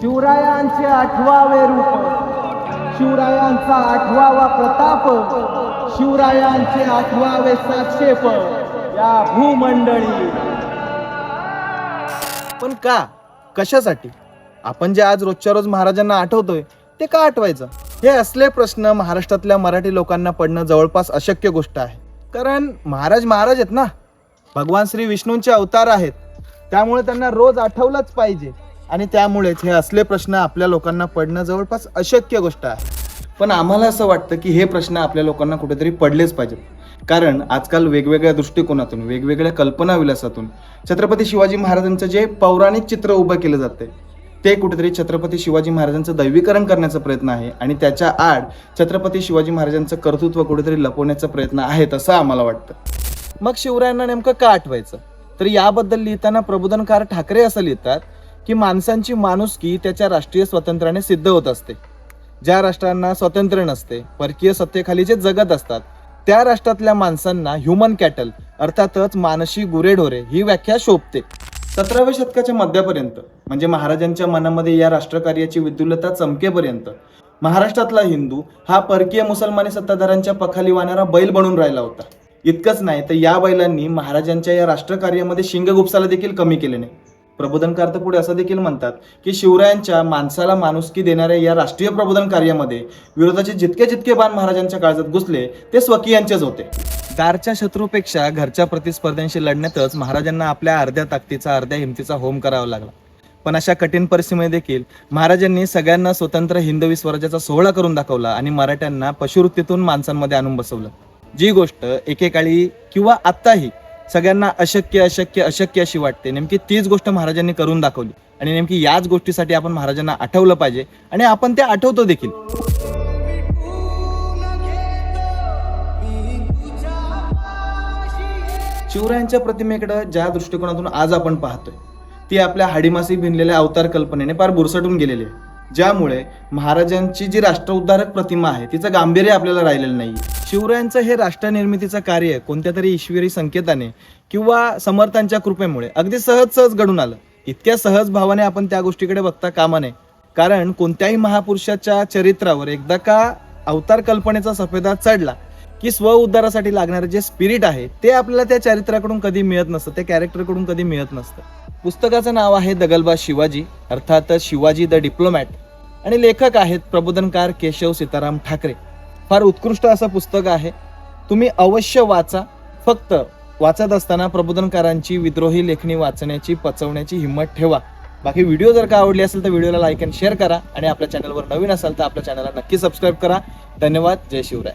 शिवरायांचे आठवावे रूप. शिवरायांचा आठवावा प्रताप. शिवरायांचे आठवावे साक्षेप. या भूमंडळी. पण का? कशासाठी? आपण जे आज रोजच्या रोज महाराजांना आठवतोय ते का आठवायचं? हे असले प्रश्न महाराष्ट्रातल्या मराठी लोकांना पडणं जवळपास अशक्य गोष्ट आहे. कारण महाराज महाराज आहेत ना. भगवान श्री विष्णूंचे अवतार आहेत. त्यामुळे त्यांना रोज आठवलंच पाहिजे. आणि त्यामुळेच हे असले प्रश्न आपल्या लोकांना पडणं जवळपास अशक्य गोष्ट आहे. पण आम्हाला असं वाटतं की हे प्रश्न आपल्या लोकांना कुठेतरी पडलेच पाहिजेत. कारण आजकाल वेगवेगळ्या दृष्टिकोनातून वेगवेगळ्या कल्पनाविलासातून छत्रपती शिवाजी महाराजांचं जे पौराणिक चित्र उभं केलं जाते ते कुठेतरी छत्रपती शिवाजी महाराजांचं दैवीकरण करण्याचा प्रयत्न आहे आणि त्याच्या आड छत्रपती शिवाजी महाराजांचं कर्तृत्व कुठेतरी लपवण्याचा प्रयत्न आहे असं आम्हाला वाटतं. मग शिवरायांना नेमकं का आठवायचं? तर याबद्दल लिहिताना प्रबोधनकार ठाकरे असं लिहितात की माणसांची माणुसकी त्याच्या राष्ट्रीय स्वातंत्र्याने सिद्ध होत असते. ज्या राष्ट्रांना स्वातंत्र्य नसते परकीय सत्तेखाली जे जगत असतात त्या राष्ट्रातल्या माणसांना ह्युमन कॅटल अर्थातच मानसी गुरेढोरे ही व्याख्या शोभते. सतराव्या शतकाच्या मध्यापर्यंत म्हणजे महाराजांच्या मनामध्ये या राष्ट्रकार्याची विद्युलता चमकेपर्यंत महाराष्ट्रातला हिंदू हा परकीय मुसलमानी सत्ताधाऱ्यांच्या पखाली वाहणारा बैल बनून राहिला होता. इतकंच नाही तर या बैलांनी महाराजांच्या या राष्ट्रकार्यामध्ये शिंग गुप्साला देखील कमी केले नाही. प्रबोधनकार पुढे असं देखील म्हणतात की शिवरायांच्या माणसाला माणुसकी देणाऱ्या या राष्ट्रीय प्रबोधन कार्यामध्ये विरोधाचे जितके जितके बाण महाराजांच्या काळजात घुसले ते स्वकीयांचेच होते. दारच्या शत्रूपेक्षा घरच्या प्रतिस्पर्ध्यांशी लढण्यातच महाराजांना आपल्या अर्ध्या ताकदीचा अर्ध्या हिमतीचा होम करावा लागला. पण अशा कठीण परिस्थितीमध्ये देखील महाराजांनी सगळ्यांना स्वतंत्र हिंदवी स्वराज्याचा सोहळा करून दाखवला आणि मराठ्यांना पशुवृत्तीतून माणसांमध्ये आणून बसवलं. जी गोष्ट एकेकाळी किंवा आत्ताही सगळ्यांना अशक्य अशक्य अशक्य अशी वाटते. नेमकी तीच गोष्ट महाराजांनी करून दाखवली. आणि नेमकी याच गोष्टीसाठी आपण महाराजांना आठवलं पाहिजे. आणि आपण ते आठवतो देखील. शिवरायांच्या प्रतिमेकडं ज्या दृष्टिकोनातून आज आपण पाहतोय ती आपल्या हाडीमासी भिनलेल्या अवतार कल्पनेने फार बुरसटून गेलेली आहे. ज्यामुळे महाराजांची जी राष्ट्रउद्धारक प्रतिमा आहे तिचं गांभीर्य आपल्याला राहिलेलं नाही शिवरायांचं हे राष्ट्रनिर्मितीचं कार्य कोणत्या तरी ईश्वरी संकेताने किंवा समर्थांच्या कृपेमुळे अगदी सहज सहज घडून आलं. इतक्या सहज भावाने आपण त्या गोष्टीकडे बघता कामा नये. कारण कोणत्याही महापुरुषाच्या चरित्रावर एकदा का अवतार कल्पनेचा सफेदा चढला की स्व उद्धारासाठी लागणारे जे स्पिरिट आहे ते आपल्याला त्या चरित्राकडून कधी मिळत नसतं त्या कॅरेक्टरकडून कधी मिळत नसतं. पुस्तकाचं नाव आहे दगलबाज शिवाजी अर्थातच शिवाजी द डिप्लोमॅट. आणि लेखक आहेत प्रबोधनकार केशव सीताराम ठाकरे. फार उत्कृष्ट असं पुस्तक आहे. तुम्ही अवश्य वाचा. फक्त वाचत असताना प्रबोधनकारांची विद्रोही लेखणी वाचण्याची पचवण्याची हिंमत ठेवा. बाकी व्हिडिओ जर का आवडली असेल तर व्हिडिओला लाईक अँड शेअर करा. आणि आपल्या चॅनलवर नवीन असाल तर आपल्या चॅनलला नक्की सबस्क्राईब करा. धन्यवाद. जय शिवराय.